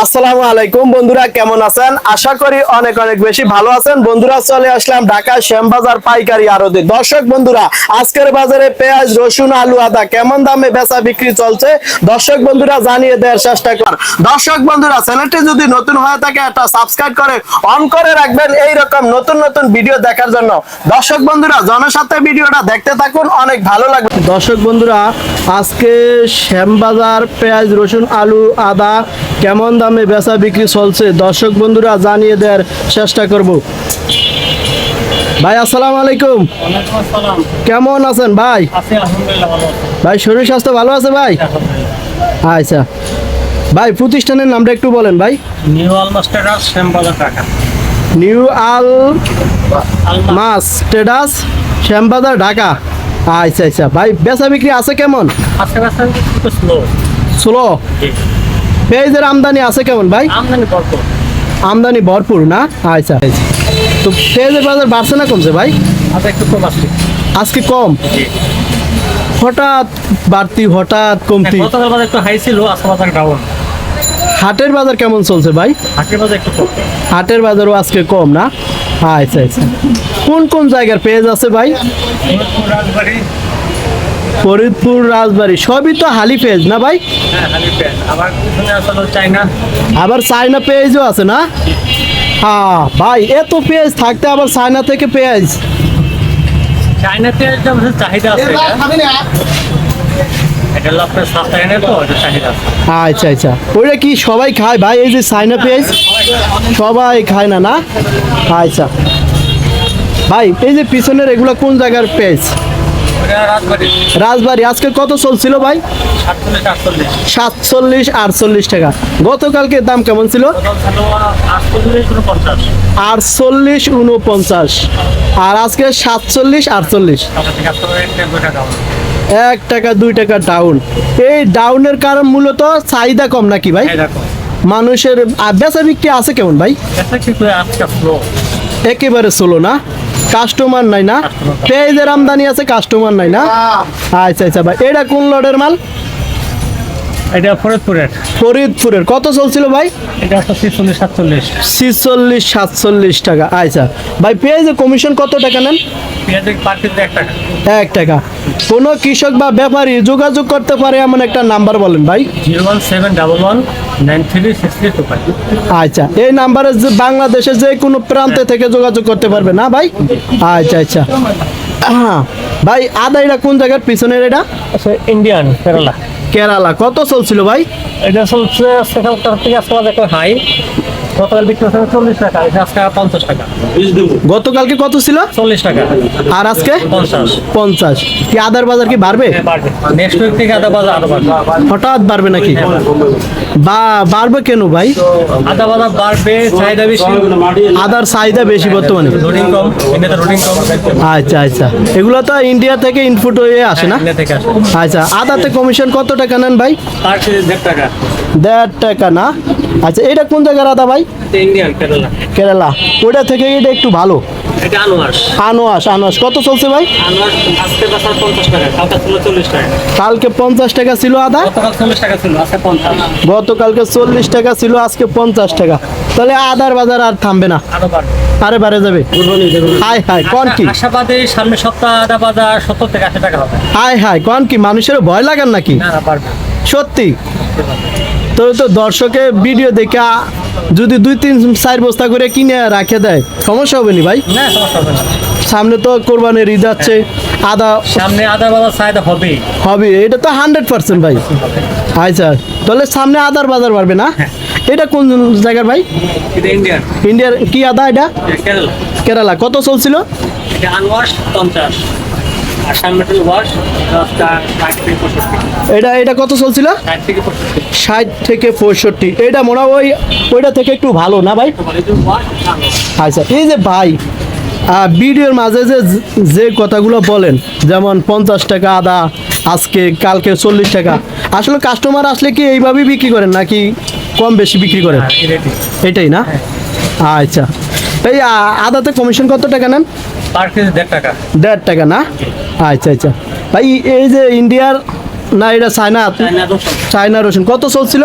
আসসালামু আলাইকুম বন্ধুরা, কেমন আছেন? আশা করি অনেক অনেক বেশি ভালো আছেন। বন্ধুরা, চলে আসলাম ঢাকা শ্যামবাজার পাইকারি আড়তে। দর্শক বন্ধুরা, আজকের বাজারে পেঁয়াজ, রসুন, আলু, আদা কেমন দামে বেচা বিক্রি চলছে? দর্শক বন্ধুরা, জানিয়ে দেওয়ার চেষ্টা কর। দর্শক বন্ধুরা, চ্যানেলটি যদি নতুন হয়ে থাকে, একটা সাবস্ক্রাইব করে, অন করে রাখবেন এই রকম নতুন নতুন ভিডিও দেখার জন্য। দর্শক বন্ধুরা জনসাথে ভিডিওটা দেখতে থাকুন, অনেক ভালো লাগবে। দর্শক বন্ধুরা, আজকে শ্যামবাজার পেঁয়াজ, রসুন, আলু, আদা কেমন দামে বেচা বিক্রি চলছে? দর্শক বন্ধুরা জানিয়ে দেওয়ার চেষ্টা করব। ভাই আসসালামু আলাইকুম। কেমন আছেন ভাই? ভাই শরীর স্বাস্থ্য ভালো আছে ভাই? আচ্ছা। ভাই প্রতিষ্ঠানের নামটা একটু বলেন ভাই। নিউ শ্যামবাজার আল মাস। ট্রেডার্স শ্যামবাজার ঢাকা। আচ্ছা আচ্ছা। ভাই বেচা বিক্রি আছে কেমন? স্লো পেঁয়াজের আমদানি আছে কেমন ভাই? আমদানি ভরপুর। আমদানি ভরপুর না? আচ্ছা। তো পেঁয়াজের বাজার বাড়ছে না কমছে ভাই? আচ্ছা একটু কম আসছে। আজকে কম? হঠাৎ বাড়তি হঠাৎ কমতি। একটু হাই ছিল আজকে ডাউন হাটের বাজার কেমন চলছে ভাই? হাটের বাজার একটু কম। হাটের বাজারও আজকে কম না? আচ্ছা আচ্ছা। কোন কোন জায়গার পেঁয়াজ আছে ভাই? ফরিদপুর, রাজবাড়ি সবই তো হালি পেজ না ভাই? হ্যাঁ আবার চায়না? পেঁয়াজও আছে না? হ্যাঁ ভাই এত পেজ থাকতে আবার চায়না থেকে চাহিদা আছে আছে। আচ্ছা আচ্ছা। ওইটা কি সবাই খায় ভাই এই যে চায়না পেঁয়াজ সবাই খায়। না না? আচ্ছা। ভাই এই যে পিছনের এগুলো কোন জায়গার পেঁয়াজ রাজবাড়ি আজকে কত চলছিল ভাই? সাতচল্লিশ আটচল্লিশ টাকা। গতকালকে দাম কেমন ছিল? আটচল্লিশ পঞ্চাশ উনপঞ্চাশ। আর আজকে সাতচল্লিশ আটচল্লিশ। এক টাকা দুই টাকা ডাউন এই ডাউনের কারণ মূলত চাহিদা কম নাকি ভাই? মানুষের বেচা বিক্রি আছে কেমন ভাই? একেবারে চলো না? কাস্টমার নাই না? পেঁয়াজের আমদানি আছে কাস্টমার নাই না? আচ্ছা আচ্ছা ভাই এটা কোন লটের মাল? এটা ফরিদপুরের। ফরিদপুরের। কত চলছিল ভাই? এটা ছিচল্লিশ সাতচল্লিশ। ছিচল্লিশ সাতচল্লিশ টাকা। আচ্ছা ভাই পেঁয়াজের কমিশন কত টাকা নেন? এক টাকা। এক টাকা। কোনো কৃষক বা ব্যাপারী যোগাযোগ করতে পারে এমন একটা নাম্বার বলেন ভাই। আচ্ছা এই নাম্বারে বাংলাদেশের যে কোনো প্রান্তে থেকে যোগাযোগ করতে পারবে না ভাই? আচ্ছা আচ্ছা। হ্যাঁ ভাই আদা এটা কোন জায়গার পিছনের এটা? আচ্ছা ইন্ডিয়ান কেরালা কেরালা কত চলছিল ভাই? এটা চলছে সেখানকার থেকে আসলে হাই গতকাল বিক্রি হচ্ছে চল্লিশ টাকা আজকে পঞ্চাশ টাকা। গতকালকে কত ছিল? চল্লিশ টাকা। আর আজকে? পঞ্চাশ। পঞ্চাশ। কি আদার বাজার কি বাড়বে? হ্যাঁ নেক্সট উইক থেকে আদা বাজার আদা বাড়বে। হঠাৎ বাড়বে নাকি? বা বাড়বে কেন ভাই? আদা বাজার বাড়বে চাহিদা বেশি। আদার চাহিদা বেশি বর্তমানে। কম ইন্ডিয়াতে কম। আচ্ছা আচ্ছা। এগুলো তো ইন্ডিয়া থেকে ইনপুট হয়ে আসে না? আচ্ছা আদাতে কমিশন কত টাকা নেন ভাই? দেড় টাকা। দেড় টাকা না? আচ্ছা এটা কোন জায়গার আদা ভাই? কেরালা ওটা থেকে এটা একটু ভালো। আনোয়াস আনোয়াস কত চলছে ভাই? আনোয়ার আজকে বাজার পঞ্চাশ টাকা কালকে পঞ্চাশ টাকা ছিল আদা? গতকালকে চল্লিশ টাকা ছিল আজকে পঞ্চাশ টাকা। তাহলে আদার বাজার আর থামবে না। আরে বারে যাবে। হাই হাই কন কি? আশাবাদী সামনে সপ্তাহ আদা বাজার সত্তর থেকে আশি টাকা হবে। হাই হাই কন কি? মানুষের ভয় লাগান নাকি? সত্যি? তো তো দর্শকে ভিডিও দেখে যদি দুই তিন চার বস্তা করে কিনে রাখে দেয় সমস্যা হবে নি ভাই? না হবে সামনে তো কোরবানির ঈদ আছে আদা সামনে আদা বাজার চাহিদা হবেই। হবে এটা তো হান্ড্রেড পার্সেন্ট ভাই। আচ্ছা তাহলে সামনে আদার বাজার বাড়বে না? এটা কোন জায়গার ভাই? ইন্ডিয়ার কি আদা এটা? কেরালা। কেরালা। কত চলছিল? এটা আনওয়াশ পঞ্চাশ। ওয়াশ এটা এটা কত চলছিল? ষাট থেকে পঁয়ষট্টি। এটা মনে হয় ওইটা থেকে একটু ভালো না ভাই? যে আচ্ছা এই যে ভাই ভিডিওর মাঝে যে যে কথাগুলো বলেন যেমন পঞ্চাশ টাকা আদা আজকে কালকে চল্লিশ টাকা আসলে কাস্টমার আসলে কি এইভাবেই বিক্রি করেন নাকি কম বেশি বিক্রি করেন? এটাই। না? আচ্ছা। এই আদাতে কমিশন কত টাকা নেন? পার কেজি দেড় টাকা। দেড় টাকা না? আচ্ছা আচ্ছা। ভাই এই যে ইন্ডিয়ার না এটা চায়না? চায়না রসুন। কত চলছিল?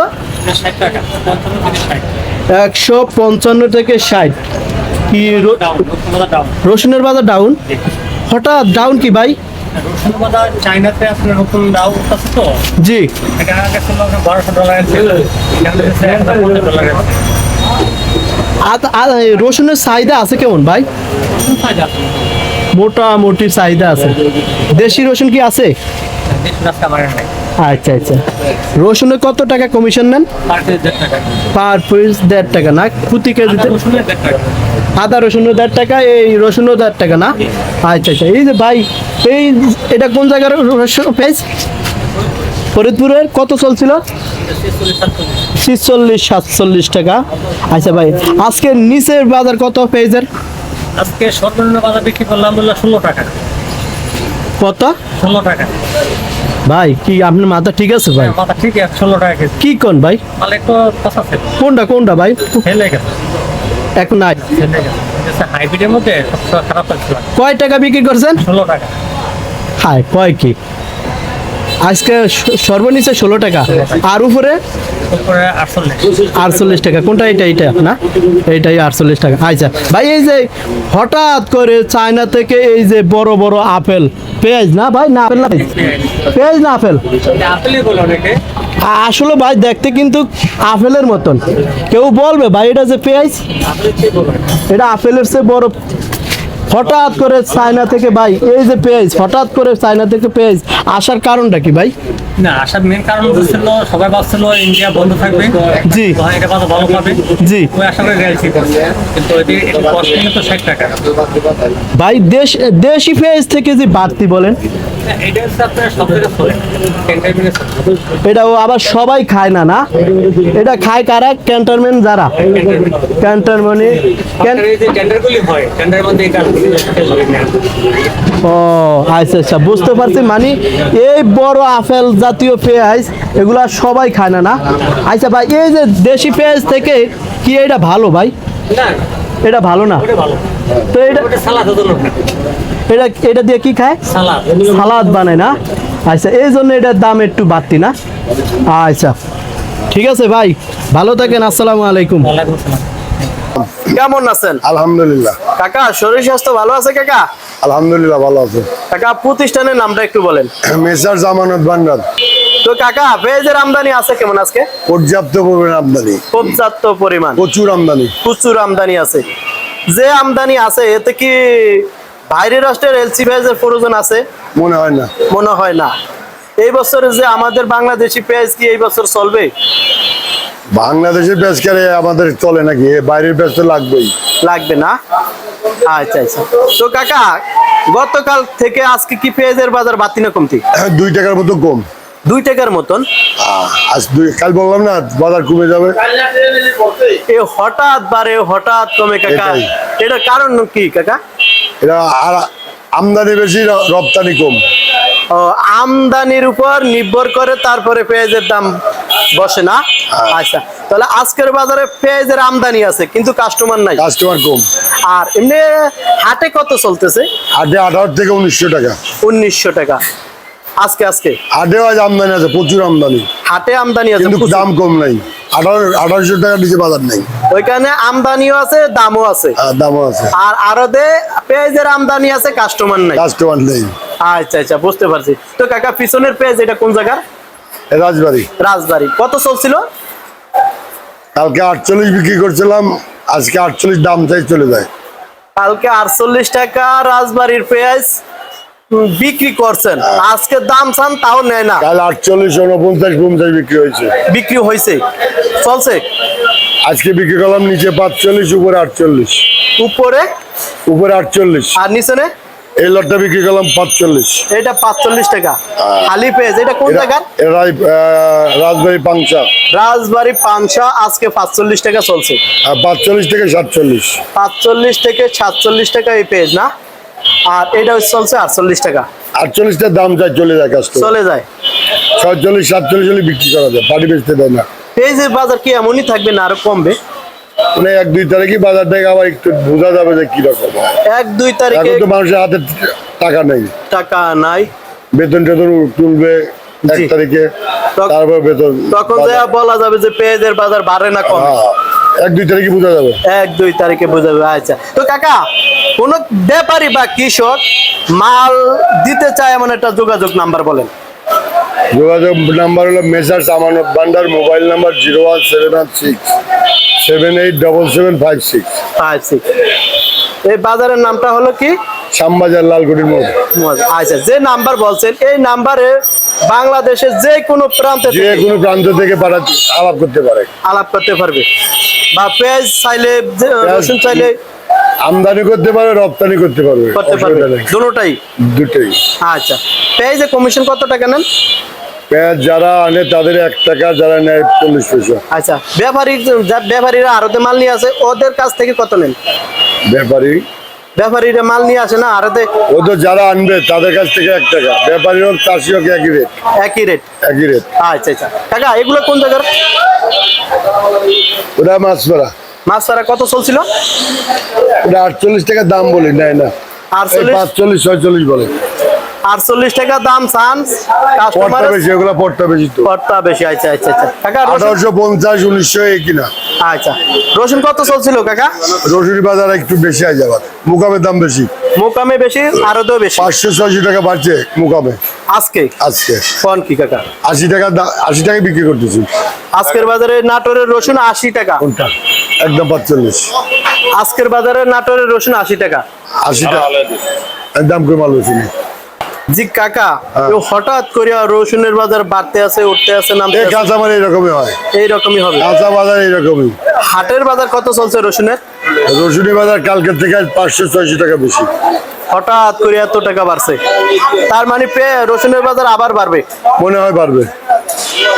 একশো পঞ্চান্ন থেকে ষাট। কি রসুনের বাজার ডাউন হঠাৎ ডাউন কি ভাই? চাইনাতে আপনার নতুন ডাউন জি। এটা আগে ছিল বারোশো ডলারের রসুনের চাহিদা আছে কেমন ভাই? মোটামুটি চাহিদা আছে। দেশি রসুন কি আছে? আচ্ছা আচ্ছা। রসুনে কত টাকা কমিশন নেন? পার কেজি দেড় টাকা পিস দেড় টাকা না? প্রতি কেজিতে? আদা রসুনও দেড় টাকা এই রসুনও দেড় টাকা না? আচ্ছা আচ্ছা। এই যে ভাই এই এটা কোন জায়গার রসুন পেঁয়াজ? ফরিদপুরের? কত চলছিল? ছেচল্লিশ সাতচল্লিশ টাকা। আচ্ছা ভাই আজকে নিচের বাজার কত পেঁয়াজের আজকে সর্বনিম্ন বাজার বিক্রি করলাম ষোলো টাকা। কত? ষোলো টাকা। ভাই কি আপনার মাথা ঠিক আছে ভাই? মাথা ঠিক আছে ষোলো টাকা কি কোন ভাই? কোনটা কোনটা ভাই? এখন নাই। হাইব্রিডের মধ্যে কয় টাকা বিক্রি করছেন? ষোলো টাকা। হাই কয় কি? আজকে সর্বনিচে ষোলো টাকা। আর উপরে? আটচল্লিশ। টাকা। কোনটা এটা এটা না? এইটাই আটচল্লিশ টাকা। আচ্ছা ভাই এই যে হঠাৎ করে চায়না থেকে এই যে বড় বড় আপেল পেঁয়াজ না ভাই? না আপেল না পেঁয়াজ না আপেল? আসলে ভাই দেখতে কিন্তু আপেলের মতন। কেউ বলবে ভাই এটা যে পেঁয়াজ? এটা আপেলের চেয়ে বড় হঠাৎ করে চায়না থেকে ভাই এই যে পেজ হঠাৎ করে চায়না থেকে পেজ আসার কারণটা কি ভাই? না আসার মেন কারণ হচ্ছিল সবাই ভাবছিল ইন্ডিয়া বন্ধ থাকবে। জি। এটা কথা ভালো পাবে? জি। ওই আশা করে করছে কিন্তু এটি ষাট টাকা। ভাই দেশ দেশি পেজ থেকে যে বাড়তি বলেন এটা এটাও আবার সবাই খায় না না? এটা খায় কারা? ক্যান্টনমেন্ট যারা। ক্যান্টনমেন্টে ও আচ্ছা আচ্ছা বুঝতে পারছি মানে এই বড় আপেল জাতীয় পেঁয়াজ এগুলা সবাই খায় না না? আচ্ছা ভাই এই যে দেশি পেঁয়াজ থেকে কি এটা ভালো ভাই? না। এটা ভালো না? তো এটা সালাদ এটা এটা দিয়ে কি খায়? সালাদ। সালাদ বানায় না? আচ্ছা এই জন্য এটার দাম একটু বাড়তি না? আচ্ছা। ঠিক আছে ভাই ভালো থাকেন আসসালামু আলাইকুম। কেমন আছেন? আলহামদুলিল্লাহ। কাকা শরীর স্বাস্থ্য ভালো আছে কাকা? আলহামদুলিল্লাহ ভালো আছে। কাকা প্রতিষ্ঠানের নামটা একটু বলেন। মেসার জামানত ভান্ডার তো কাকা পেঁয়াজের আমদানি আছে কেমন আজকে? পর্যাপ্ত পরিমাণ আমদানি। পর্যাপ্ত পরিমাণ। প্রচুর আমদানি। প্রচুর আমদানি আছে। যে আমদানি আছে এতে কি বাইরের রাষ্ট্রের এলসি পেঁয়াজের প্রয়োজন আছে? মনে হয় না। মনে হয় না। এই বছরে যে আমাদের বাংলাদেশি পেঁয়াজ কি এই বছর চলবে? বাংলাদেশের পেঁচকারে আমাদের চলে নাকি? বাইরের পেঁচ তো লাগবেই। লাগবে না? আচ্ছা আচ্ছা। তো কাকা গতকাল থেকে আজকে কি পেঁয়াজের বাজার বাতি না কমতি? দুই টাকার মতো কম। দুই টাকার মতন? আজ দুই কাল বললাম না বাজার কমে যাবে। এ হঠাৎ বারে হঠাৎ কমে কাকা। এটার কারণ কি কাকা? এটা আর আমদানি বেশি রপ্তানি কম। আমদানির উপর নির্ভর করে তারপরে পেঁয়াজের দাম বসে না? আচ্ছা তাহলে আজকের বাজারে পেঁয়াজের আমদানি আছে কিন্তু কাস্টমার নাই। কাস্টমার কম। আর এমনি হাটে কত চলতেছে? আটে আঠারো থেকে উনিশশো টাকা। উনিশশো টাকা। আজকে আজকে? আটেও আজ আমদানি আছে প্রচুর আমদানি। হাটে আমদানি আছে কিন্তু দাম কম নাই। আঠারো আঠারোশো টাকার নিচে বাজার নেই। ওইখানে আমদানিও আছে দামও আছে। দামও আছে। আর আরদে পেঁয়াজের আমদানি আছে কাস্টমার নাই। কাস্টমার নেই। আচ্ছা আচ্ছা বুঝতে পারছি। তো কাকা পিছনের পেঁয়াজ এটা কোন জায়গার? রাজবাড়ি। রাজবাড়ি। কত চলছিল? কালকে আটচল্লিশ বিক্রি করছিলাম আজকে আটচল্লিশ দাম চাই চলে যায়। কালকে আটচল্লিশ টাকা রাজবাড়ির পেঁয়াজ। বিক্রি করছেন। আজকে দাম চান তাও নেয় না। কাল আটচল্লিশ উনপঞ্চাশ পঞ্চাশ বিক্রি হয়েছে। বিক্রি হয়েছে। চলছে। আজকে বিক্রি করলাম নিচে পাঁচচল্লিশ উপরে আটচল্লিশ। উপরে? উপরে আটচল্লিশ। আর নিচনে এই লটটা বিক্রি করলাম পাঁচচল্লিশ। এটা পাঁচচল্লিশ টাকা। খালি পেঁয়াজ এটা কোন এরাই রাজবাড়ি পাংচা রাজবাড়ি পাংশা আজকে পাঁচচল্লিশ টাকা চলছে। আর পাঁচচল্লিশ থেকে সাতচল্লিশ। পাঁচচল্লিশ থেকে সাতচল্লিশ টাকা এই পেজ না? আর এটা চলছে আটচল্লিশ টাকা। আটচল্লিশটার দাম চাই চলে যায় কাস্টমার চলে যায়। ছয়চল্লিশ সাতচল্লিশ হলে বিক্রি করা যায় পাটি বেচতে দেয় না। পেঁয়াজের বাজার কি এমনই থাকবে না আরও কমবে? মানে এক দুই তারিখে বাজার থেকে আবার একটু বোঝা যাবে যে কীরকম এক দুই তারিখে তো মানুষের হাতে টাকা নেই। টাকা নাই। বেতন টেতন তুলবে এক তারিখে তারপর বেতন তখন যা বলা যাবে যে পেঁয়াজের বাজার বাড়ে না কম। হ্যাঁ, এক দুই তারিখে বোঝা যাবে। এক দুই তারিখে বোঝাবে আচ্ছা। তো কাকা কোন ব্যাপারী বা কৃষক মাল দিতে চায় এমন একটা যোগাযোগ নাম্বার বলেন। যোগাযোগ নাম্বার হলো messrs Amanat Bhandar mobile number zero one seven one six seven eight double seven five six. আচ্ছা এই বাজারের নামটা হলো কি? শ্যামবাজার লালগুড়ির মোড়। আচ্ছা যে নাম্বার বলছেন এই নাম্বারে বাংলাদেশের যে কোনো প্রান্তে যে থেকে কোনো প্রান্ত থেকে আলাপ করতে পারে। আলাপ করতে পারবে। বা পেঁয়াজ চাইলে রসুন চাইলে আমদানি করতে পারে রপ্তানি করতে পারবে। করতে পারবে। দুটোটাই দুটোই? আচ্ছা। পেঁয়াজের কমিশন কত টাকা নেন? পেঁয়াজ যারা আনে তাদের এক টাকা যারা নেয় চল্লিশ পয়সা। আচ্ছা। ব্যাপারী ব্যাপারীরা আড়তে মাল নিয়ে আসে ওদের কাছ থেকে কত নেন? ব্যাপারী? ব্যাপারীরা মাল নিয়ে আসে না আড়তে? ও তো যারা আনবে তাদের কাছ থেকে এক টাকা। ব্যাপারী হোক চাষি হোক একই রেট। একই রেট? একই রেট। আচ্ছা আচ্ছা। কাকা এগুলো কোন জায়গার? ওটা মাছ ধরা। মাছ ছাড়া কত চলছিল? আটচল্লিশ টাকা দাম বলি নেয় না। আটচল্লিশ? পাঁচচল্লিশ ছয়চল্লিশ বলে। আটচল্লিশ টাকা দাম চান বেশি ওগুলো পড়টা বেশি তো। পড়তা বেশি আচ্ছা আচ্ছা আচ্ছা। কাকা আঠারোশো পঞ্চাশ উনিশশো এই কিনা। আচ্ছা। রসুন কত চলছিল কাকা? বাজার একটু বেশি আছে আবার মুকামের দাম বেশি। মোকামে বেশি আরও তো বেশি। পাঁচশো ছয়শো টাকা বাড়ছে মুকামে। আজকে? আজকে। কোন কি কাকা? আশি টাকা আশি টাকা বিক্রি করতেছি। আজকের বাজারে নাটোরের রসুন আশি টাকা। কোনটা? একদম পাঁচচল্লিশ। আজকের বাজারে নাটোরের রসুন আশি টাকা। আশি টাকা। দাম কম আলো ছিল জি কাকা হ্যাঁ। হঠাৎ করে রসুনের বাজার বাড়তে আছে উঠতে আছে আছে? কাঁচা মানে এরকমই হয়। এইরকমই হবে। কাঁচা বাজার এইরকমই। হাটের বাজার কত চলছে রসুনের? রসুনের বাজার কালকের থেকে পাঁচশো ছয়শো টাকা বেশি। হঠাৎ করে এত টাকা বাড়ছে। তার মানে রসুনের বাজার আবার বাড়বে। মনে হয় বাড়বে।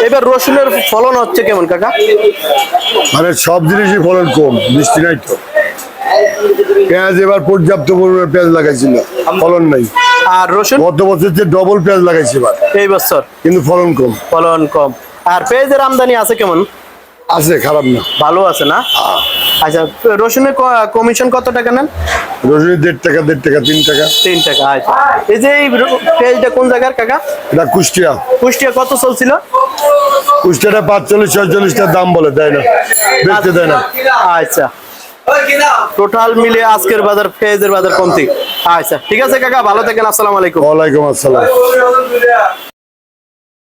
এবার রসুনের ফলন হচ্ছে কেমন কাকা? মানে সব জিনিসই ফলন কম বৃষ্টি নাই তো। পেঁয়াজ এবার পর্যাপ্ত পরিমাণে পেঁয়াজ লাগাইছিল ফলন নাই। আর রসুন? গত বছর যে ডবল পেঁয়াজ লাগাইছে এবার। এই বছর? কিন্তু ফলন কম। ফলন কম। আর পেঁয়াজের আমদানি আছে কেমন? আছে খারাপ না। ভালো আছে না? আচ্ছা রসুনের কমিশন কত টাকা নেন? রসুনি দেড় টাকা দেড় টাকা তিন টাকা। তিন টাকা আচ্ছা। এই যে এই পেঁয়াজটা কোন জায়গার কাকা? এটা কুষ্টিয়া। কুষ্টিয়া কত চলছিল? কুষ্টিয়াটা পাঁচচল্লিশ ছয়চল্লিশটার দাম বলে দেয় না। বেচতে দেয় না। আচ্ছা। টোটাল মিলে আজকের বাজার পেঁয়াজের বাজার কমতি। আচ্ছা ঠিক আছে কাকা ভালো থাকেন আসসালামু আলাইকুম। ওয়ালাইকুম আসসালাম।